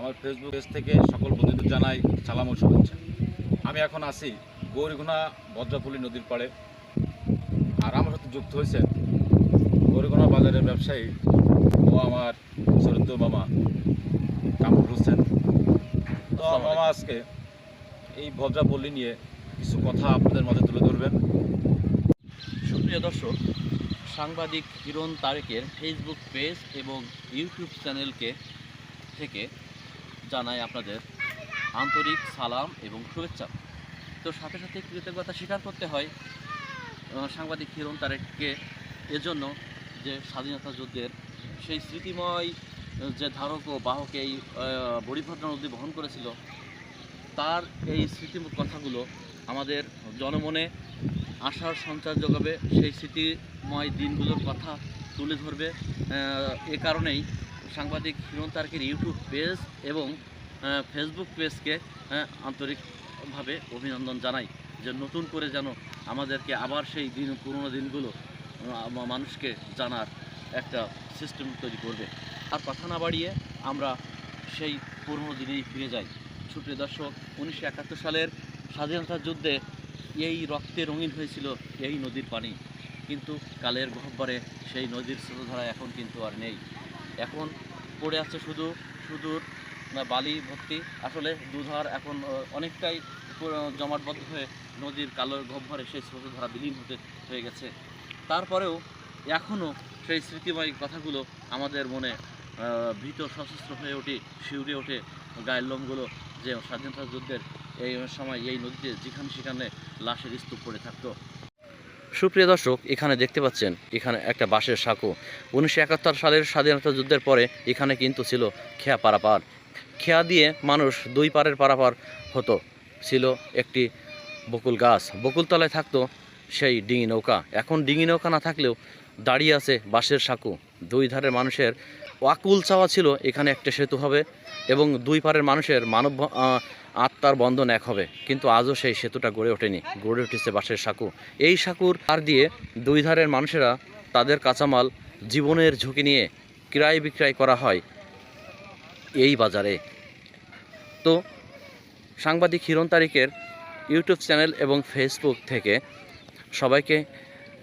আমার Facebook page থেকে সকল বন্ধুদের জানাই সালাম ও শুভেচ্ছা। আমি এখন আছি গৌরীগুনা বজ্রাপল্লী নদীর পাড়ে। আর আমার সাথে যুক্ত হয়েছেন গৌরীগুনা বাজারের ব্যবসায়ী ও আমার চরিত্র মামা কামরুল হোসেন। তো মামা আজকে এই বজ্রাপল্লী নিয়ে কিছু কথা আপনাদের মাঝে তুলে ধরবেন। সুপ্রিয় দর্শক সাংবাদিক কিরণ তারেকের ফেসবুক পেজ এবং ইউটিউব চ্যানেলকে থেকে জানাই আপনাদের আন্তরিক সালাম এবং শুভেচ্ছা। তো সাথে সাথে কৃতজ্ঞতা স্বীকার করতে হয় সাংবাদিক কিরণ তারেককে। এজন্য যে স্বাধীনতা যুদ্ধের সেই স্মৃতিময় যে ধারক ও বাহক এই বড়িভদ্রা নদী বহন করেছিল, তার এই স্মৃতি কথাগুলো আমাদের জনমনে আশার সঞ্চার যোগাবে, সেই স্মৃতিময় দিনগুলোর কথা তুলে ধরবে এ কারণেই সাংবাদিক হিরণ তারকের ইউটিউব পেজ এবং ফেসবুক পেজকে আন্তরিকভাবে অভিনন্দন জানাই যে নতুন করে যেন আমাদেরকে আবার সেই দিন, পুরনো দিনগুলো মানুষকে জানার একটা সিস্টেম তৈরি করবে। আর কথা না বাড়িয়ে আমরা সেই পুরনো দিনেই ফিরে যাই। সুপ্রিয় দর্শক, উনিশশো একাত্তর সালের স্বাধীনতা যুদ্ধে এই রক্তে রঙিন হয়েছিল এই নদীর পানি। কিন্তু কালের গহ্বরে সেই নদীর স্রোতধারা এখন কিন্তু আর নেই। এখন পড়ে আছে শুধু, সুদূর বালি ভর্তি। আসলে দুধার এখন অনেকটাই জমাটবদ্ধ হয়ে নদীর কালো গহ্বরে সেই স্রোতধারা বিলীন হতে, হয়ে গেছে। তারপরেও এখনও সেই স্মৃতিময় কথাগুলো আমাদের মনে ভীত সশস্ত্র হয়ে ওঠে, শিউরে ওঠে গায়ের লোমগুলো যে স্বাধীনতা যুদ্ধের এই সময় এই নদীতে যেখানে সেখানে লাশের স্তূপ পড়ে থাকতো। সুপ্রিয় দর্শক, এখানে দেখতে পাচ্ছেন, এখানে একটা বাঁশের সাঁকো। উনিশশো একাত্তর সালের স্বাধীনতা যুদ্ধের পরে এখানে কিন্তু ছিল খেয়া পারাপার। খেয়া দিয়ে মানুষ দুই পারের পারাপার হতো। ছিল একটি বকুল গাছ। বকুল তলায় থাকতো সেই ডিঙি নৌকা। এখন ডিঙি নৌকা না থাকলেও দাঁড়িয়ে আছে বাঁশের সাঁকো। দুই ধারের মানুষের ওয়াকুল চাওয়া ছিল, এখানে একটা সেতু হবে এবং দুই পারের মানুষের মানব আত্মার বন্ধন এক হবে। কিন্তু আজও সেই সেতুটা গড়ে ওঠেনি, গড়ে উঠেছে বাঁশের সাঁকু। এই সাঁকুর পার দিয়ে দুই ধারের মানুষেরা তাদের কাঁচামাল জীবনের ঝুঁকি নিয়ে ক্রয় বিক্রয় করা হয় এই বাজারে। তো সাংবাদিক হিরণ তারিখের ইউটিউব চ্যানেল এবং ফেসবুক থেকে সবাইকে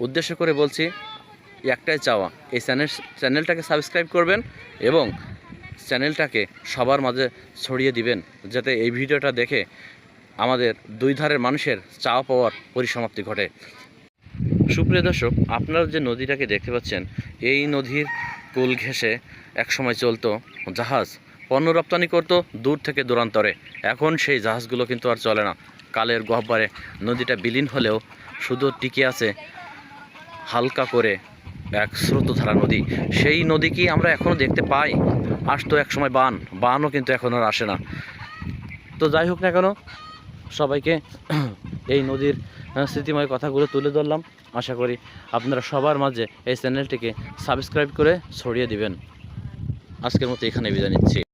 উদ্দেশ্য করে বলছি একটাই চাওয়া। এই চ্যানেল চ্যানেলটাকে সাবস্ক্রাইব করবেন এবং চ্যানেলটাকে সবার মাঝে ছড়িয়ে দিবেন, যাতে এই ভিডিওটা দেখে আমাদের দুই ধারের মানুষের চাওয়া পাওয়ার পরিসমাপ্তি ঘটে। সুপ্রিয় দর্শক, আপনারা যে নদীটাকে দেখতে পাচ্ছেন, এই নদীর কুল ঘেঁষে একসময় চলতো জাহাজ। পণ্য রপ্তানি করতো দূর থেকে দূরান্তরে। এখন সেই জাহাজগুলো কিন্তু আর চলে না। কালের গহ্বরে নদীটা বিলীন হলেও শুধু টিকে আছে হালকা করে এক স্রোতধারা নদী। সেই নদী কি আমরা এখনও দেখতে পাই? আসতো এক সময় বান। বানও কিন্তু এখন আর আসে না। তো যাই হোক না কেন, সবাইকে এই নদীর স্মৃতিময় কথাগুলো তুলে ধরলাম। আশা করি আপনারা সবার মাঝে এই চ্যানেলটিকে সাবস্ক্রাইব করে ছড়িয়ে দিবেন। আজকের মতো এখানে বিদায় নিচ্ছি।